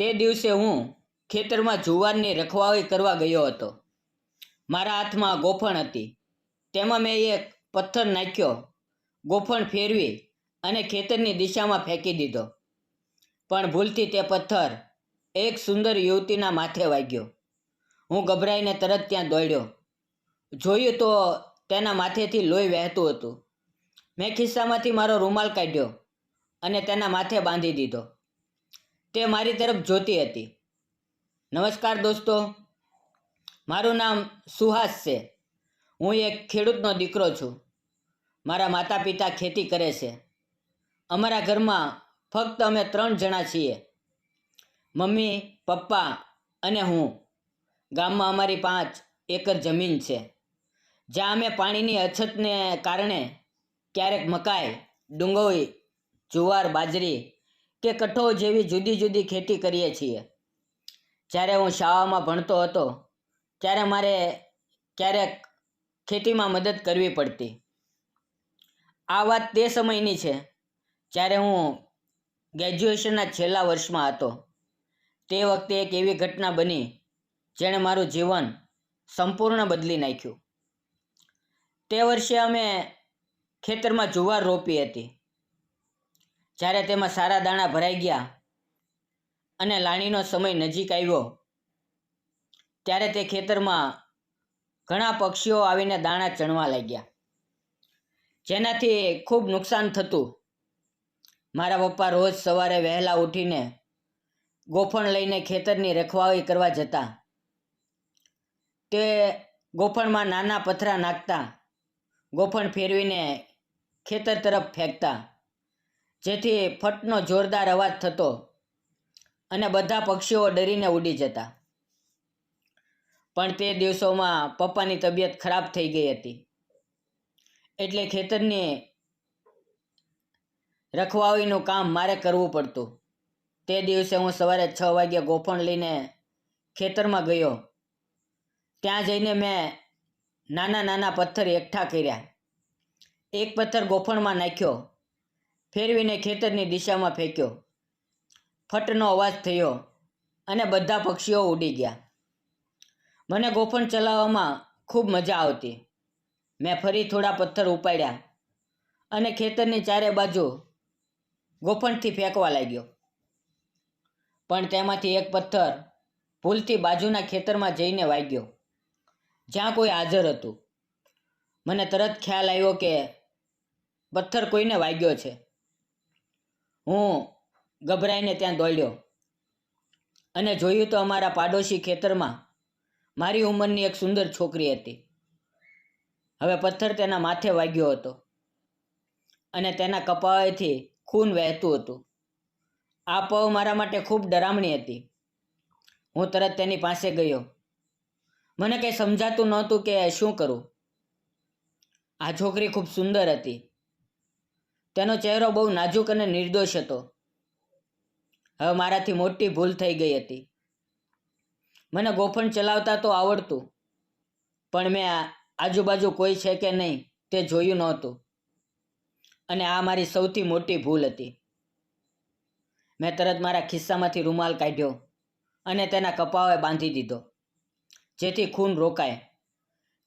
તે દિવસે હું ખેતરમાં જુવારની રખવાળી કરવા ગયો હતો. મારા હાથમાં ગોફણ હતી. તેમાં મેં એક પથ્થર નાખ્યો. ગોફણ ફેરવી અને ખેતરની દિશામાં ફેંકી દીધો. પણ ભૂલથી તે પથ્થર એક સુંદર યુવતીના માથે વાગ્યો. હું ગભરાઈને તરત ત્યાં દોડ્યો. જોયું તો તેના માથેથી લોહી વહેતું હતું. મેં ખિસ્સામાંથી મારો રૂમાલ કાઢ્યો અને તેના માથે બાંધી દીધો. તે મારી તરફ જોતી હતી. નમસ્કાર દોસ્તો, મારું નામ સુહાસ છે. હું એક ખેડૂતનો દીકરો છું. મારા માતા પિતા ખેતી કરે છે. અમારા ઘરમાં ફક્ત અમે ત્રણ જણા છીએ. મમ્મી, પપ્પા અને હું. ગામમાં અમારી પાંચ એકર જમીન છે. જ્યાં અમે પાણીની અછતને કારણે ક્યારેક મકાઈ, ડુંગળી, જુવાર, બાજરી કે કઠોળ જેવી જુદી જુદી ખેતી કરીએ છીએ. જ્યારે હું શાળામાં ભણતો હતો, ત્યારે મારે ક્યારેક ખેતીમાં મદદ કરવી પડતી. આ વાત તે સમયની છે, જ્યારે હું ગ્રેજ્યુએશનના છેલ્લા વર્ષમાં હતો. તે વખતે એક એવી ઘટના બની, જેણે મારું જીવન સંપૂર્ણ બદલી નાખ્યું. તે વર્ષે અમે ખેતરમાં જુવાર રોપી હતી. જ્યારે તેમાં સારા દાણા ભરાઈ ગયા અને લાણીનો સમય નજીક આવ્યો, ત્યારે તે ખેતરમાં ઘણા પક્ષીઓ આવીને દાણા ચણવા લાગ્યા. જેનાથી ખૂબ નુકસાન થતું. મારા પપ્પા રોજ સવારે વહેલા ઉઠીને ગોફણ લઈને ખેતરની રખવાળી કરવા જતા. તે ગોફણમાં નાના પથરા નાખતા, ગોફણ ફેરવીને ખેતર તરફ ફેંકતા. જેથી ફટનો જોરદાર અવાજ થતો અને બધા પક્ષીઓ ડરીને ઉડી જતા. પણ તે દિવસોમાં પપ્પાની તબિયત ખરાબ થઈ ગઈ હતી. એટલે ખેતરની રખવાળીનું કામ મારે કરવું પડતું. તે દિવસે હું સવારે છ વાગ્યે ગોફણ લઈને ખેતરમાં ગયો. ત્યાં જઈને મેં નાના નાના પથ્થર એકઠા કર્યા. એક પથ્થર ગોફણમાં નાખ્યો. ફેરવીને ખેતરની દિશામાં ફેંક્યો. ફટનો અવાજ થયો અને બધા પક્ષીઓ ઉડી ગયા. મને ગોફણ ચલાવવામાં ખૂબ મજા આવતી. મેં ફરી થોડા પથ્થર ઉપાડ્યા અને ખેતરની ચારે બાજુ ગોફણથી ફેંકવા લાગ્યો. પણ તેમાંથી એક પથ્થર ભૂલથી બાજુના ખેતરમાં જઈને વાગ્યો, જ્યાં કોઈ હાજર હતું. મને તરત ખ્યાલ આવ્યો કે પથ્થર કોઈને વાગ્યો છે. હું ગભરાઈને ત્યાં દોડ્યો. અને જોયું તો અમારા પાડોશી ખેતરમાં મારી ઉંમરની એક સુંદર છોકરી હતી. હવે પથ્થર તેના માથે વાગ્યો હતો અને તેના કપાળેથી ખૂન વહેતું હતું. આ પવ મારા માટે ખૂબ ડરામણી હતી. હું તરત તેની પાસે ગયો. મને કંઈ સમજાતું નહોતું કે શું કરું. આ છોકરી ખૂબ સુંદર હતી. તેનો ચહેરો બહુ નાજુક અને નિર્દોષ હતો. હવે મારાથી મોટી ભૂલ થઈ ગઈ હતી. મને ગોફણ ચલાવતા તો આવડતું, પણ મેં આજુબાજુ કોઈ છે કે નહીં તે જોયું નહોતું. અને આ મારી સૌથી મોટી ભૂલ હતી. મેં તરત મારા ખિસ્સામાંથી રૂમાલ કાઢ્યો અને તેના કપાવે બાંધી દીધો, જેથી ખૂન રોકાય.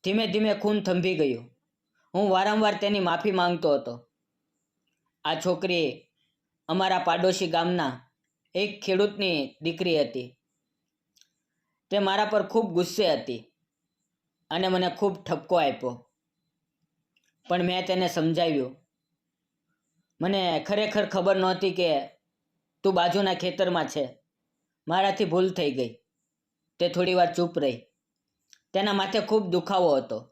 ધીમે ધીમે ખૂન થંભી ગયું. હું વારંવાર તેની માફી માંગતો હતો. આ છોકરી અમારા પાડોશી ગામના એક ખેડૂતની દીકરી હતી. તે મારા પર ખૂબ ગુસ્સે હતી અને મને ખૂબ ઠપકો આપ્યો. પણ મેં તેને સમજાવ્યું. મને ખરેખર ખબર નહોતી કે તું બાજુના ખેતરમાં છે. મારાથી ભૂલ થઈ ગઈ. તે થોડી વાર ચૂપ રહી. તેના માથે ખૂબ દુખાવો હતો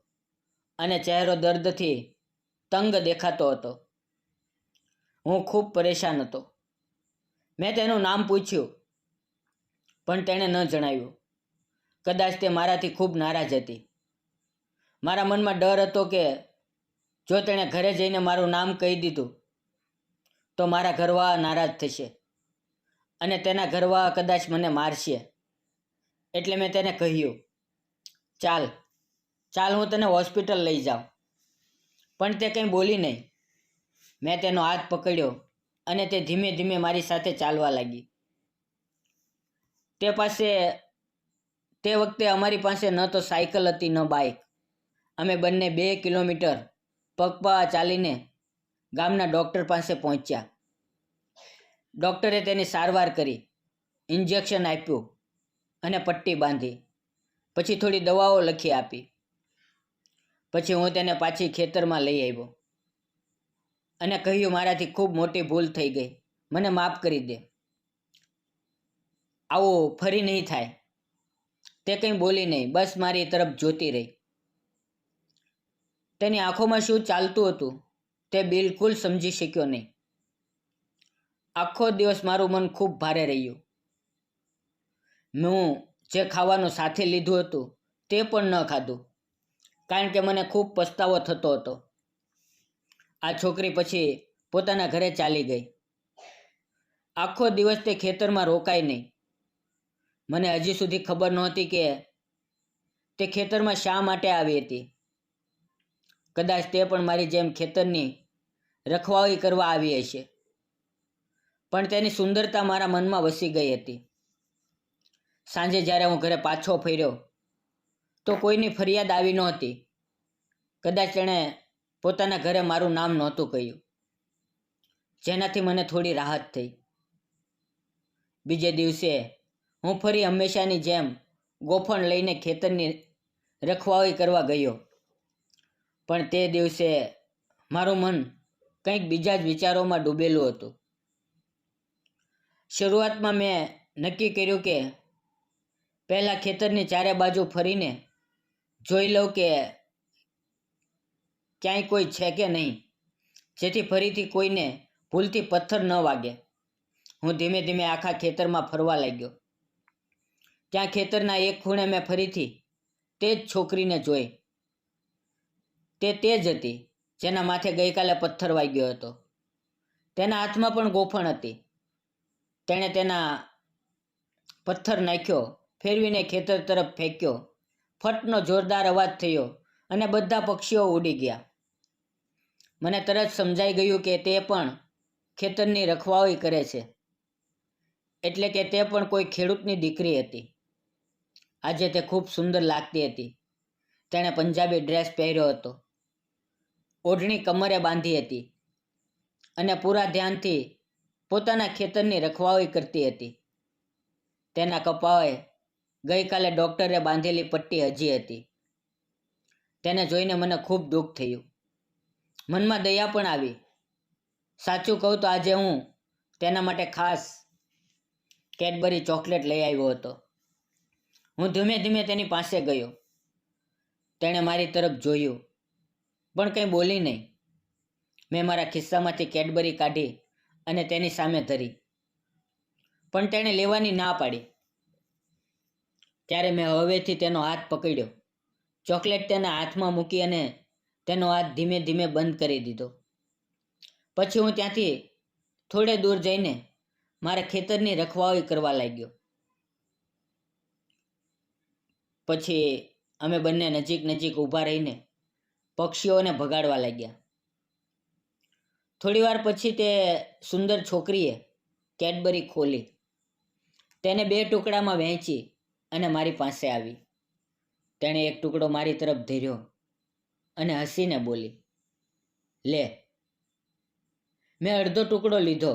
અને ચહેરો દર્દથી તંગ દેખાતો હતો. હું ખૂબ પરેશાન હતો. મેં તેનું નામ પૂછ્યું, પણ તેણે ન જણાવ્યું. કદાચ તે મારાથી ખૂબ નારાજ હતી. મારા મનમાં ડર હતો કે જો તેણે ઘરે જઈને મારું નામ કહી દીધું, તો મારા ઘરવાળા નારાજ થશે અને તેના ઘરવાળા કદાચ મને મારશે. એટલે મેં તેને કહ્યું, ચાલ ચાલ, હું તને હોસ્પિટલ લઈ જાઉં. પણ તે કંઈ બોલી નહીં. મેં તેનો હાથ પકડ્યો અને તે ધીમે ધીમે મારી સાથે ચાલવા લાગી. તે પાસે, તે વખતે અમારી પાસે ન તો સાયકલ હતી ન બાઇક અમે બંને બે કિલોમીટર પગપાળા ચાલીને ગામના ડૉક્ટર પાસે પહોંચ્યા. ડૉક્ટરે તેની સારવાર કરી, ઇન્જેક્શન આપ્યું અને પટ્ટી બાંધી. પછી થોડી દવાઓ લખી આપી. પછી હું તેને પાછી ખેતરમાં લઈ આવ્યો. અને કહ્યું, મારાથી ખૂબ મોટી ભૂલ થઈ ગઈ. મને માફ કરી દે. આવો ફરી નહીં થાય. તે કંઈ બોલી નહીં. બસ મારી તરફ જોતી રહી. તેની આંખોમાં શું ચાલતું હતું તે બિલકુલ સમજી શક્યો નહીં. આખો દિવસ મારું મન ખૂબ ભારે રહ્યું. હું જે ખાવાનું સાથે લીધું હતું તે પણ ન ખાધું, કારણ કે મને ખૂબ પસ્તાવો થતો હતો. આ છોકરી પછી પોતાના ઘરે ચાલી ગઈ. આખો દિવસ તે ખેતરમાં રોકાય નહીં. મને હજી સુધી ખબર નહોતી કે તે ખેતરમાં શા માટે આવી હતી. કદાચ તે પણ મારી જેમ ખેતરની રખવાળી કરવા આવી હશે. પણ તેની સુંદરતા મારા મનમાં વસી ગઈ હતી. સાંજે જ્યારે હું ઘરે પાછો ફર્યો, તો કોઈની ફરિયાદ આવી નહોતી. કદાચ તેણે પોતાના ઘરે મારું નામ નહોતું કહ્યું. જેનાથી મને થોડી રાહત થઈ. બીજે દિવસે હું ફરી હંમેશાની જેમ ગોફણ લઈને ખેતરની રખવાળી કરવા ગયો. પણ તે દિવસે મારું મન કંઈક બીજા જ વિચારોમાં ડૂબેલું હતું. શરૂઆતમાં મેં નક્કી કર્યું કે પહેલાં ખેતરની ચારે બાજુ ફરીને જોઈ લઉં કે ક્યાંય કોઈ છે કે નહીં? જેથી ફરીથી કોઈને ભૂલથી પથ્થર ન વાગે. હું ધીમે ધીમે આખા ખેતરમાં ફરવા લાગ્યો. ત્યાં ખેતરના એક ખૂણે મેં ફરીથી તે જ છોકરીને જોઈ. તે તે જ હતી, જેના માથે ગઈકાલે પથ્થર વાગ્યો હતો. તેના હાથમાં પણ ગોફણ હતી. તેણે તેના પથ્થર નાખ્યો, ફેરવીને ખેતર તરફ ફેંક્યો. ફટનો જોરદાર અવાજ થયો અને બધા પક્ષીઓ ઉડી ગયા. મને તરત સમજાઈ ગયું કે તે પણ ખેતરની રખવાળી કરે છે. એટલે કે તે પણ કોઈ ખેડૂતની દીકરી હતી. આજે તે ખૂબ સુંદર લાગતી હતી. તેણે પંજાબી ડ્રેસ પહેર્યો હતો. ઓઢણી કમરે બાંધી હતી અને પૂરા ધ્યાનથી પોતાના ખેતરની રખવાળી કરતી હતી. તેના કપાળે ગઈકાલે ડૉક્ટરે બાંધેલી પટ્ટી હજી હતી. તેને જોઈને મને ખૂબ દુઃખ થયું. મનમાં દયા પણ આવી. સાચું કહું તો આજે હું તેના માટે ખાસ કેડબરી ચોકલેટ લઈ આવ્યો હતો. હું ધીમે ધીમે તેની પાસે ગયો. તેણે મારી તરફ જોયું. પણ કંઈ બોલી નહીં. મેં મારા ખિસ્સામાંથી કેડબરી કાઢી અને તેની સામે ધરી. પણ તેણે લેવાની ના પાડી. ત્યારે મેં હવેથી તેનો હાથ પકડ્યો. ચોકલેટ તેના હાથમાં મૂકી અને તેનો હાથ ધીમે ધીમે બંધ કરી દીધો. પછી હું ત્યાંથી થોડે દૂર જઈને મારા ખેતરની રખવાળી કરવા લાગ્યો. પછી અમે બંને નજીક નજીક ઊભા રહીને પક્ષીઓને ભગાડવા લાગ્યા. થોડીવાર પછી તે સુંદર છોકરીએ કેડબરી ખોલી. તેને બે ટુકડામાં વહેંચી અને મારી પાસે આવી. તેણે એક ટુકડો મારી તરફ ધર્યો. અને હસીને બોલી, લે. મેં અડધો ટુકડો લીધો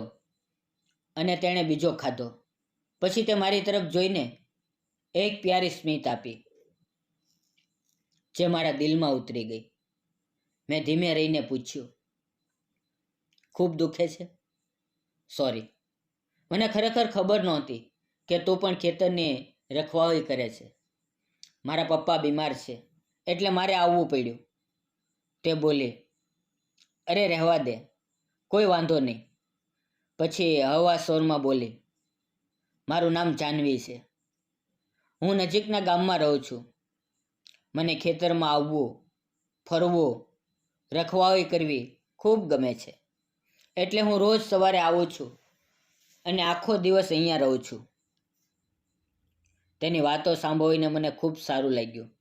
અને તેણે બીજો ખાધો. પછી તે મારી તરફ જોઈને એક પ્યારી સ્મિત આપી, જે મારા દિલમાં ઉતરી ગઈ. મેં ધીમે રહીને પૂછ્યું, ખૂબ દુખે છે? સોરી. મને ખરેખર ખબર નહોતી કે તું પણ ખેતરની રખવાળી કરે છે. મારા પપ્પા બીમાર છે, એટલે મારે આવવું પડ્યું. તે બોલી, અરે, રહેવા દે, કોઈ વાંધો નહીં. પછી હવા સોરમાં બોલી, મારું નામ જાનવી છે. હું નજીકના ગામમાં રહું છું. મને ખેતરમાં આવવું, ફરવું, રખવાળી કરવી ખૂબ ગમે છે. એટલે હું રોજ સવારે આવું છું અને આખો દિવસ અહીંયા રહું છું. તેની વાતો સાંભળીને મને ખૂબ સારું લાગ્યું.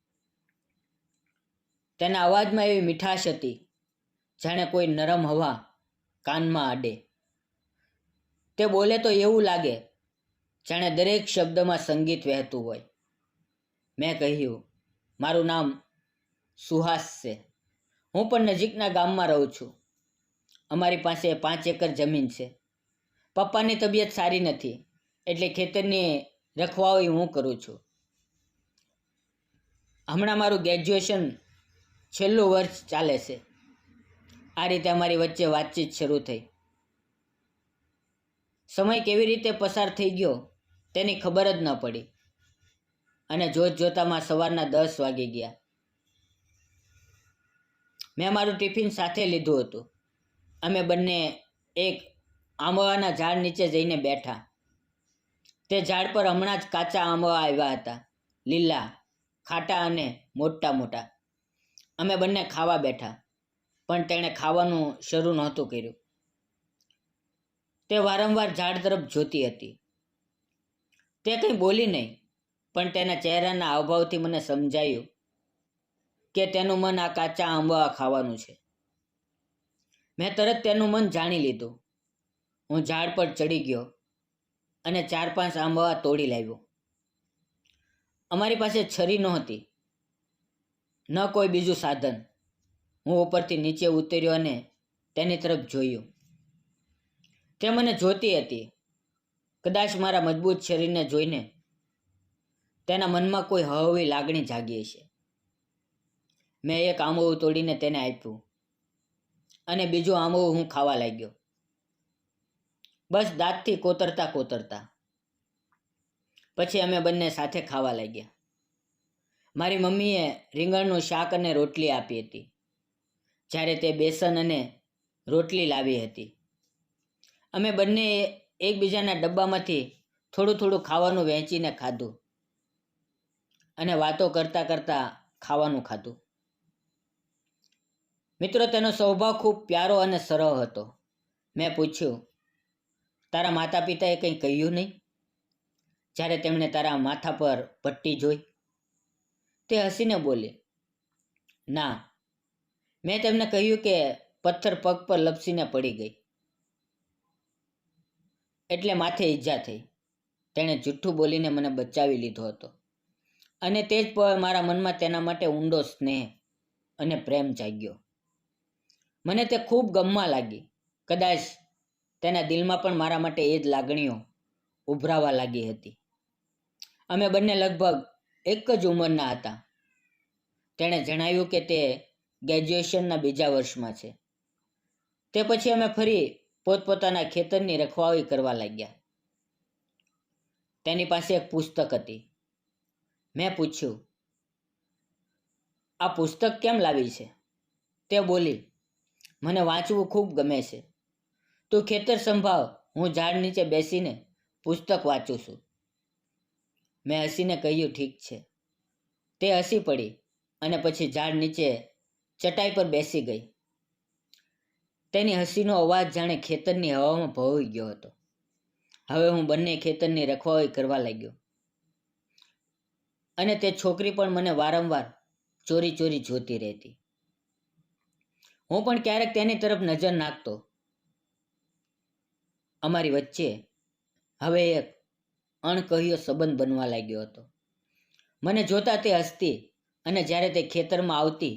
તેના અવાજમાં એવી મીઠાશ હતી, જાણે કોઈ નરમ હવા કાનમાં આડે. તે બોલે તો એવું લાગે, જાણે દરેક શબ્દમાં સંગીત વહેતું હોય. મેં કહ્યું, મારું નામ સુહાસ છે. હું પણ નજીકના ગામમાં રહું છું. અમારી પાસે પાંચ એકર જમીન છે. પપ્પાની તબિયત સારી નથી, એટલે ખેતરની રખવાળી હું કરું છું. હમણાં મારું ગ્રેજ્યુએશન છેલ્લું વર્ષ ચાલે છે. આ રીતે અમારી વચ્ચે વાતચીત શરૂ થઈ. સમય કેવી રીતે પસાર થઈ ગયો તેની ખબર જ ન પડી. અને જોત જોતામાં સવારના દસ વાગી ગયા. મેં મારું ટિફિન સાથે લીધું હતું. અમે બંને એક આંબવાના ઝાડ નીચે જઈને બેઠા. તે ઝાડ પર હમણાં જ કાચા આંબવા આવ્યા હતા. લીલા, ખાટા અને મોટા મોટા. અમે બંને ખાવા બેઠા, પણ તેણે ખાવાનું શરૂ નહોતું કર્યું. તે વારંવાર ઝાડ તરફ જોતી હતી. તે કંઈ બોલી નહીં, પણ તેના ચહેરાના હાવભાવથી મને સમજાયું કે તેનું મન આ કાચા આંબા ખાવાનું છે. મેં તરત તેનું મન જાણી લીધું. હું ઝાડ પર ચડી ગયો અને ચાર પાંચ આંબા તોડી લાવ્યો. અમારી પાસે છરી નહોતી. ન કોઈ બીજું સાધન. હું ઉપરથી નીચે ઉતર્યો અને તેની તરફ જોયું. તે મને જોતી હતી. કદાચ મારા મજબૂત શરીરને જોઈને તેના મનમાં કોઈ હળવી લાગણી જાગી હશે. મેં એક આંબો તોડીને તેને આપ્યું અને બીજું આંબો હું ખાવા લાગ્યો. બસ દાંતથી કોતરતા કોતરતા. પછી અમે બંને સાથે ખાવા લાગ્યા. મારી મમ્મીએ રીંગણનું શાક અને રોટલી આપી હતી, જ્યારે તે બેસન અને રોટલી લાવી હતી. અમે બંને એકબીજાના ડબ્બામાંથી થોડું થોડું ખાવાનું વહેંચીને ખાધું અને વાતો કરતાં કરતાં ખાવાનું ખાધું. મિત્રો, તેનો સ્વભાવ ખૂબ પ્યારો અને સરળ હતો. મેં પૂછ્યું, તારા માતા પિતાએ કંઈ કહ્યું નહીં? જ્યારે તેમણે તારા માથા પર પટ્ટી જોઈ. તે હસીને બોલી, ના. મેં તેમને કહ્યું કે પથ્થર પગ પર લપસીને પડી ગઈ. એટલે માથે ઈજા થઈ. તેણે જૂઠ્ઠું બોલીને મને બચાવી લીધો હતો. અને તે જ પળ મારા મનમાં તેના માટે ઊંડો સ્નેહ અને પ્રેમ જાગ્યો. મને તે ખૂબ ગમવા લાગી. કદાચ તેના દિલમાં પણ મારા માટે એ જ લાગણીઓ ઉભરાવા લાગી હતી. અમે બંને લગભગ એક જ ઉંમરના હતા. તેણે જણાવ્યું કે તે ગ્રેજ્યુએશનના બીજા વર્ષમાં છે. તે પછી અમે ફરી પોતપોતાના ખેતરની રખવાળી કરવા લાગ્યા. તેની પાસે એક પુસ્તક હતી. મેં પૂછ્યું, આ પુસ્તક કેમ લાવી છે? તે બોલી, મને વાંચવું ખૂબ ગમે છે. તું ખેતર સંભાવ હું ઝાડ નીચે બેસીને પુસ્તક વાંચું છું. મેં હસીને કહ્યું, ઠીક છે. તે હસી પડી અને પછી ઝાડ નીચે ચટાઈ પર બેસી ગઈ. તેની હસીનો અવાજ જાણે ખેતરની હવામાં ભવાઈ ગયો હતો. હવે હું બંને ખેતરની રખવાઈ કરવા લાગ્યો. અને તે છોકરી પણ મને વારંવાર ચોરી ચોરી જોતી રહેતી. હું પણ ક્યારેક તેની તરફ નજર નાખતો. અમારી વચ્ચે હવે એક અણકહ્યો સંબંધ બનવા લાગ્યો હતો. મને જોતા તે હસતી અને જ્યારે તે ખેતરમાં આવતી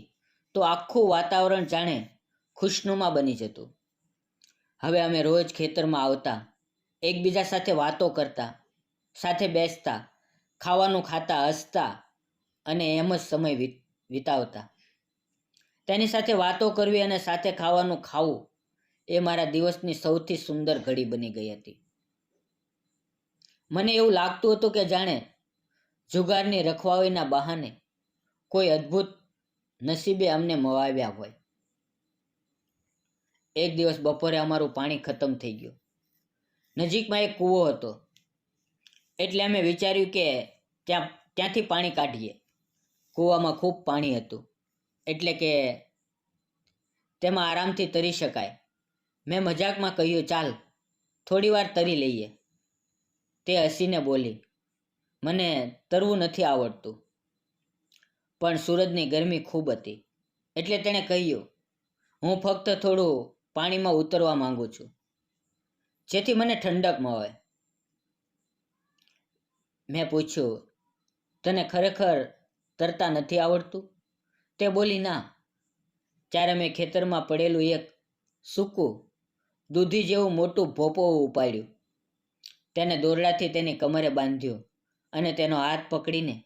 તો આખું વાતાવરણ જાણે ખુશનુમા બની જતું. હવે અમે રોજ ખેતરમાં આવતા, એકબીજા સાથે વાતો કરતા, સાથે બેસતા, ખાવાનું ખાતા, હસતા અને એમ જ સમય વિતાવતા. તેની સાથે વાતો કરવી અને સાથે ખાવાનું ખાવું એ મારા દિવસની સૌથી સુંદર ઘડી બની ગઈ હતી. મને એવું લાગતું હતું કે જાણે જુગારની રખવાળીના બહાને કોઈ અદ્ભુત નસીબે અમને મવાવ્યા હોય. એક દિવસ બપોરે અમારું પાણી ખતમ થઈ ગયું. નજીકમાં એક કૂવો હતો. એટલે અમે વિચાર્યું કે ત્યાં, ત્યાંથી પાણી કાઢીએ. કૂવામાં ખૂબ પાણી હતું. એટલે કે તેમાં આરામથી તરી શકાય. મેં મજાકમાં કહ્યું, ચાલ થોડી વાર તરી લઈએ. તે હસીને બોલી, મને તરવું નથી આવડતું, પણ સૂરજની ગરમી ખૂબ હતી. એટલે તેણે કહ્યું, હું ફક્ત થોડું પાણીમાં ઉતરવા માંગુ છું, જેથી મને ઠંડક મળે. મેં પૂછ્યું, તને ખરેખર તરતા નથી આવડતું? તે બોલી, ના ત્યારે મેં ખેતરમાં પડેલું એક સૂકું દૂધી જેવું મોટું ભોપો ઉપાડ્યું તેને દોરડાથી તેની કમરે બાંધ્યો અને તેનો હાથ પકડીને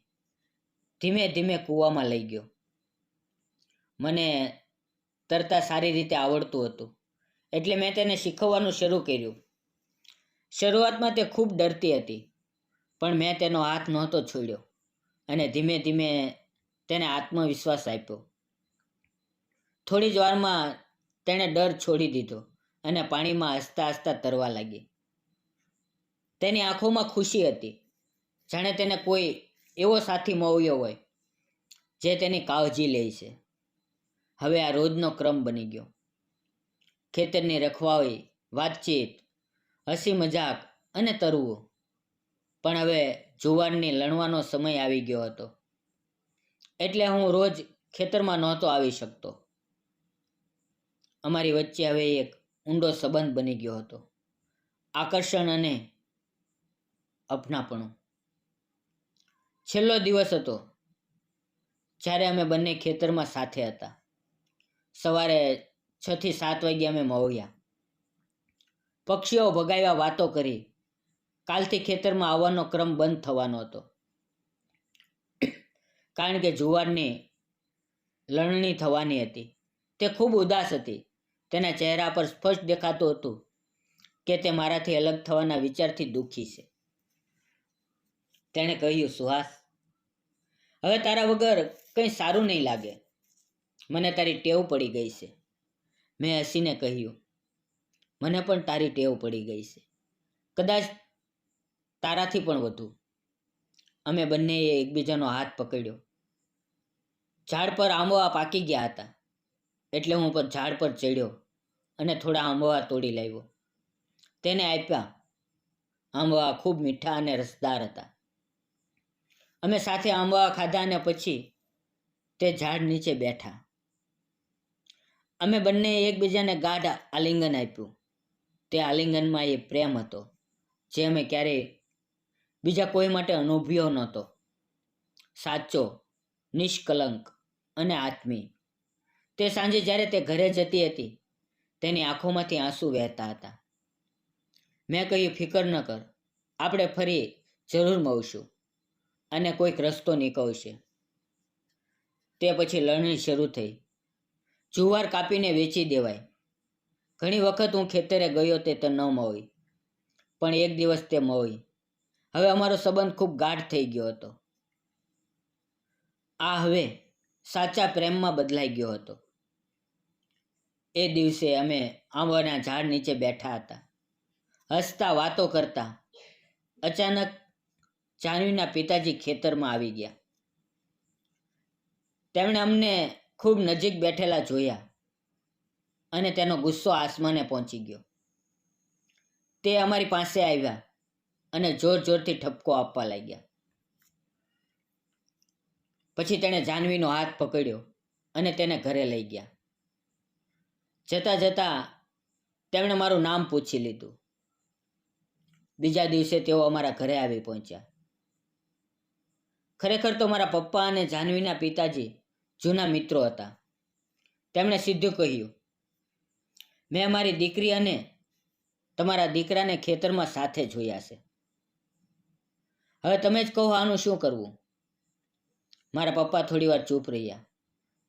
ધીમે ધીમે કૂવામાં લઈ ગયો. મને તરતા સારી રીતે આવડતું હતું, એટલે મેં તેને શીખવવાનું શરૂ કર્યું. શરૂઆતમાં તે ખૂબ ડરતી હતી, પણ મેં તેનો હાથ નહોતો છોડ્યો અને ધીમે ધીમે તેને આત્મવિશ્વાસ આપ્યો. થોડી જ વારમાં તેણે ડર છોડી દીધો અને પાણીમાં હસતા હસતા તરવા લાગી. તેની આંખોમાં ખુશી હતી. જાણે તેને કોઈ એવો સાથી મળ્યો હોય જે તેની કાળજી લે છે. હવે આ રોજનો ક્રમ બની ગયો. ખેતરની રખવાળી, વાતચીત, હસી મજાક અને તરવું. પણ હવે જુવારની લણવાનો સમય આવી ગયો હતો. એટલે હું રોજ ખેતરમાં નહોતો આવી શકતો. અમારી વચ્ચે હવે એક ઊંડો સંબંધ બની ગયો હતો. આકર્ષણ અને અપનાપણું. છેલ્લો દિવસ હતો. જ્યારે અમે બંને ખેતરમાં સાથે હતા. સવારે છ થી સાત વાગે અમે મળ્યા પક્ષીઓ ભગાવ્યા વાતો કરી. કાલથી ખેતરમાં આવવાનો ક્રમ બંધ થવાનો હતો. કારણ કે જુવારની લણણી થવાની હતી. તે ખૂબ ઉદાસ હતી. તેના ચહેરા પર સ્પષ્ટ દેખાતું હતું કે તે મારાથી અલગ થવાના વિચારથી દુઃખી છે. તેણે કહ્યું, સુહાસ, હવે તારા વગર કંઈ સારું નહીં લાગે. મને તારી ટેવ પડી ગઈ છે. મેં હસીને કહ્યું, મને પણ તારી ટેવ પડી ગઈ છે. કદાચ તારાથી પણ વધુ. અમે બંનેએ એકબીજાનો હાથ પકડ્યો. ઝાડ પર આંબવા પાકી ગયા હતા, એટલે હું પર ઝાડ પર ચડ્યો અને થોડા આંબવા તોડી લાવ્યો. તેને આપ્યા. આંબવા ખૂબ મીઠા અને રસદાર હતા. અમે સાથે આંબવા ખાધા અને પછી તે ઝાડ નીચે બેઠા. અમે બંને એકબીજાને ગાઢ આલિંગન આપ્યું. તે આલિંગનમાં એ પ્રેમ હતો, જે અમે ક્યારેય બીજા કોઈ માટે અનુભવ્યો નહોતો. સાચો, નિષ્કલંક અને આત્મી તે સાંજે જ્યારે તે ઘરે જતી હતી, તેની આંખોમાંથી આંસુ વહેતા હતા. મેં કહ્યું, ફિકર ન કર, આપણે ફરી જરૂર મળશું. અને કોઈક રસ્તો નીકળશે. તે પછી લણણી શરૂ થઈ. જુવાર કાપીને વેચી દેવાય. ઘણી વખત હું ખેતરે ગયો તે તો ન મળી પણ એક દિવસ તે મળી હવે અમારો સંબંધ ખૂબ ગાઢ થઈ ગયો હતો. આ હવે સાચા પ્રેમમાં બદલાઈ ગયો હતો. એ દિવસે અમે આંબાના ઝાડ નીચે બેઠા હતા. હસતા વાતો કરતા. અચાનક જાનવીના પિતાજી ખેતરમાં આવી ગયા. તેમણે અમને ખૂબ નજીક બેઠેલા જોયા અને તેનો ગુસ્સો આસમાને પહોંચી ગયો. તે અમારી પાસે આવ્યા અને જોર જોરથી ઠપકો આપવા લાગ્યા. પછી તેણે જાનવીનો હાથ પકડ્યો અને તેને ઘરે લઈ ગયા. જતા જતા તેમણે મારું નામ પૂછી લીધું. બીજા દિવસે તેઓ અમારા ઘરે આવી પહોંચ્યા. ખરેખર તો મારા પપ્પા અને જાનવીના પિતાજી જૂના મિત્રો હતા. તેમણે સીધું કહ્યું, મેં મારી દીકરી અને તમારા દીકરાને ખેતરમાં સાથે જોયા છે. હવે તમે જ કહો આનું શું કરવું? મારા પપ્પા થોડી વાર ચૂપ રહ્યા.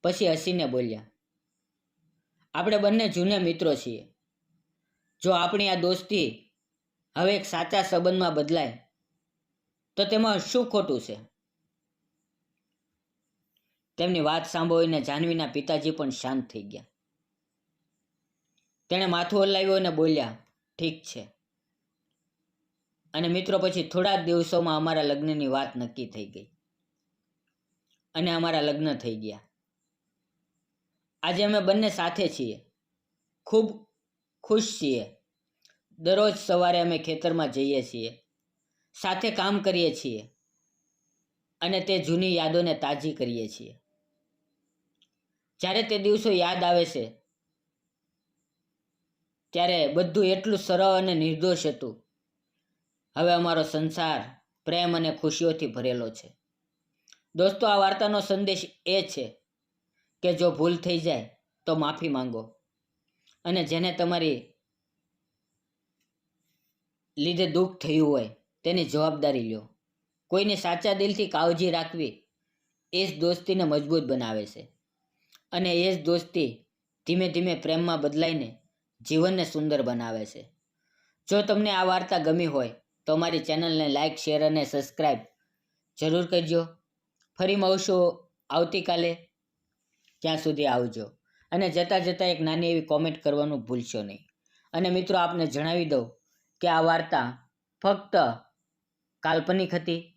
પછી હસીને બોલ્યા, આપણે બંને જૂના મિત્રો છીએ. જો આપણી આ દોસ્તી હવે એક સાચા સંબંધમાં બદલાય, તો તેમાં શું ખોટું છે? તેમની વાત સાંભળીને જાનવીના પિતાજી પણ શાંત થઈ ગયા. તેણે માથું હલાવ્યું અને બોલ્યા, ઠીક છે. અને મિત્રો, પછી થોડા જ દિવસોમાં અમારા લગ્નની વાત નક્કી થઈ ગઈ. અને અમારા લગ્ન થઈ ગયા. આજે અમે બંને સાથે છીએ. ખૂબ ખુશ છીએ. દરરોજ સવારે અમે ખેતરમાં જઈએ છીએ. સાથે કામ કરીએ છીએ. અને તે જૂની યાદોને તાજી કરીએ છીએ. જ્યારે તે દિવસો યાદ આવે છે, ત્યારે બધું એટલું સરળ અને નિર્દોષ હતું. હવે અમારો સંસાર પ્રેમ અને ખુશીઓથી ભરેલો છે. દોસ્તો, આ વાર્તાનો સંદેશ એ છે કે જો ભૂલ થઈ જાય, તો માફી માંગો. અને જેને તમારી લીધે દુઃખ થયું હોય, તેની જવાબદારી લો કોઈને સાચા દિલથી કાળજી રાખવી એ જ દોસ્તીને મજબૂત બનાવે છે. અને એ જ દોસ્તી ધીમે ધીમે પ્રેમમાં બદલાઈને જીવનને સુંદર બનાવે છે. જો તમને આ વાર્તા ગમી હોય, તો અમારી ચેનલને લાઇક શેર અને સબસ્ક્રાઈબ જરૂર કરજો. ફરી મળશું આવતીકાલે. ત્યાં સુધી આવજો. અને જતાં જતાં એક નાની એવી કોમેન્ટ કરવાનું ભૂલશો નહીં. અને મિત્રો, આપને જણાવી દઉં કે આ વાર્તા ફક્ત કાલ્પનિક હતી.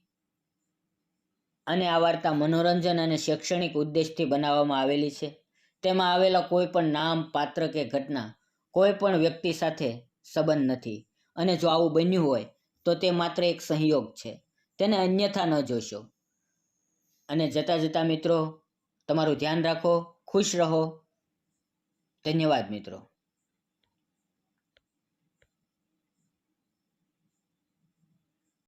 અને આ વાર્તા મનોરંજન અને શૈક્ષણિક ઉદ્દેશથી બનાવવામાં આવેલી છે. તેમાં આવેલા કોઈ પણ નામ, પાત્ર કે ઘટના કોઈ પણ વ્યક્તિ સાથે સંબંધ નથી. અને જો આવું બન્યું હોય, તો તે માત્ર એક સંયોગ છે. તેને અન્યથા ન જોશો. અને જતાં જતાં મિત્રો, તમારું ધ્યાન રાખો, ખુશ રહો. ધન્યવાદ મિત્રો.